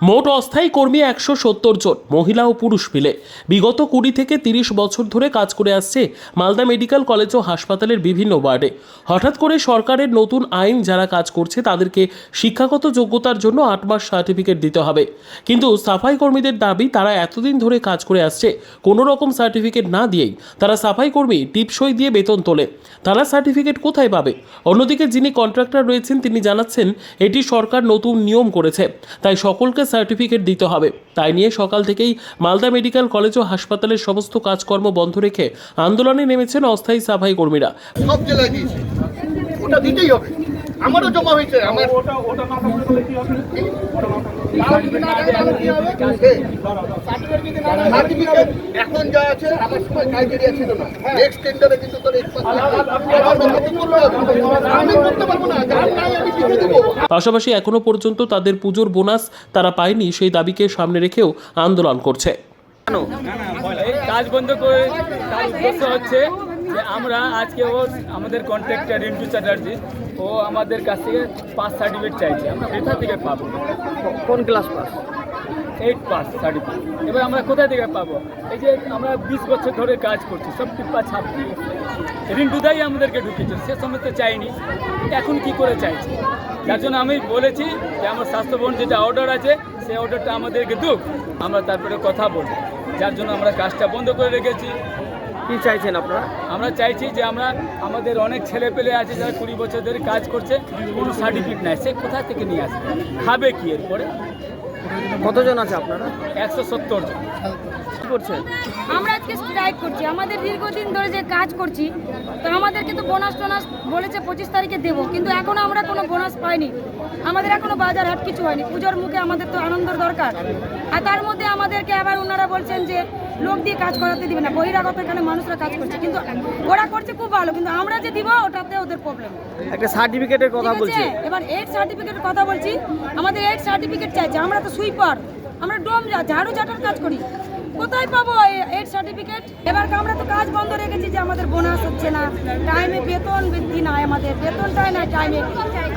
মোট অস্থায়ী কর্মী একশো সত্তর জন, মহিলা ও পুরুষ মিলে। বিগত কুড়ি থেকে তিরিশ বছর ধরে কাজ করে আসছে মালদা মেডিকেল কলেজ ও হাসপাতালের বিভিন্ন ওয়ার্ডে। হঠাৎ করে সরকারের নতুন আইন যারা কাজ করছে, তাদেরকে শিক্ষাগত যোগ্যতার জন্য আট মাস সার্টিফিকেট দিতে হবে। কিন্তু সাফাই কর্মীদের দাবি, তারা এতদিন ধরে কাজ করে আসছে, কোনো রকম সার্টিফিকেট না দিয়েই তারা সাফাই কর্মী টিপসই দিয়ে বেতন তোলে। তারা সার্টিফিকেট কোথায় পাবে? অন্যদিকে যিনি কন্ট্রাক্টর রয়েছেন, তিনি জানাচ্ছেন, এটি সরকার নতুন নিয়ম করেছে। তাই সকলকে সার্টিফিকেট দিতে হবে। তাই নিয়ে সকাল থেকেই মালদা মেডিকেল কলেজ ও হাসপাতালের সমস্ত কাজকর্ম বন্ধ রেখে আন্দোলনে নেমেছেন অস্থায়ী সাফাই কর্মীরা। সব জেলায় দিয়েছে। ওটা দিতেই হবে। আমারও জমা হয়েছে আমার সার্টিফিকেট পাশাপাশি এখনও পর্যন্ত তাদের পুজোর বোনাস তারা পায়নি, সেই দাবিকে সামনে রেখেও আন্দোলন করছে। কাজ বন্ধ করে হচ্ছে। আমরা আজকে ও আমাদের কন্ট্রাক্টর রিন্টু চ্যাটার্জি ও আমাদের কাছ থেকে পাস সার্টিফিকেট চাইছে। আমরা কোথা থেকে পাবো? কোন class pass eight pass certificate এবার আমরা কোথা থেকে পাবো? এই যে আমরা বিশ বছর ধরে কাজ করছি সব টিপ্পা ছাপছি রিন্টুদাই আমাদেরকে ঢুকেছে সে সময় তো চাইনি এখন কি করে চাইছে? যার জন্য আমি বলেছি যে আমার স্বাস্থ্যভবন যেটা অর্ডার আছে সেই অর্ডারটা আমাদেরকে দুক আমরা তারপরে কথা বলব। যার জন্য আমরা কাজটা বন্ধ করে রেখেছি। কি চাইছেন আপনারা? আমরা চাইছি যে আমরা আমাদের অনেক ছেলে পেলে আছে যারা কুড়ি বছর ধরে কাজ করছে কোনো সার্টিফিকেট নাই। সে কোথা থেকে নিয়ে আসবে? খাবে কি এরপরে? কতজন আছে আপনারা? একশো সত্তর জন। করছেন? আমরা আজকে স্ট্রাইক করছি। আমাদের দীর্ঘদিন ধরে যে কাজ করছি তো আমাদেরকে তো বোনাস টোনাস বলেছে পঁচিশ তারিখে দেবো কিন্তু এখনও আমরা কোনো বোনাস পাইনি। আমাদের এখনও বাজার হাট কিছু হয়নি। পুজোর মুখে আমাদের তো আনন্দের দরকার। আর তার মধ্যে আমাদেরকে আবার ওনারা বলছেন যে লোক দিয়ে কাজ করাতে দিবে না। বহিরাগত এখানে মানুষরা কাজ করছে। কিন্তু ওরা করছে খুব ভালো কিন্তু আমরা যে দিব ওটাতে ওদের প্রবলেম একটা সার্টিফিকেটের কথা বলছে? এবার এইট সার্টিফিকেটের কথা বলছি। আমাদের এইট সার্টিফিকেট চাইছে। আমরা তো সুইপার আমরা ডোম ঝাড়ু ঝাঁটার কাজ করি। কোথায় পাবো এইট সার্টিফিকেট এবার আমরা তো কাজ বন্ধ রেখেছি যে আমাদের বোনাস হচ্ছে না। টাইমে বেতন বৃদ্ধি নাই আমাদের। বেতনটাই নাই টাইমে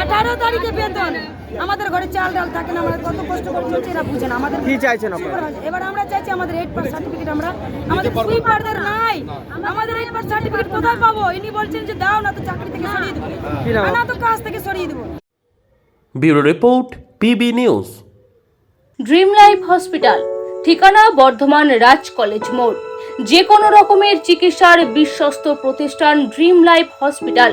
আঠারো তারিখে বেতন। আমাদের ঘরে চাল ডাল থাকে না আমরা কত কষ্ট করে চলছে এরা বুঝে না। আমাদের কি চাইছেন আপনারা? এবার আমরা চাইছি আমাদের এইট পাস সার্টিফিকেট আমরা। আমাদের সুইপারদের নাই। আমাদের এইট পাস সার্টিফিকেট কোথায় পাবো? ইনি বলছেন যে দাও না তো চাকরি থেকে সরিয়ে দেবো। না তো কাজ থেকে সরিয়ে দেবো। Bureau report PB news. Dream life hospital ঠিকানা বর্ধমান রাজ কলেজ মোড়। যে কোনো রকমের চিকিৎসার বিশ্বস্ত প্রতিষ্ঠান ড্রিম লাইফ হসপিটাল।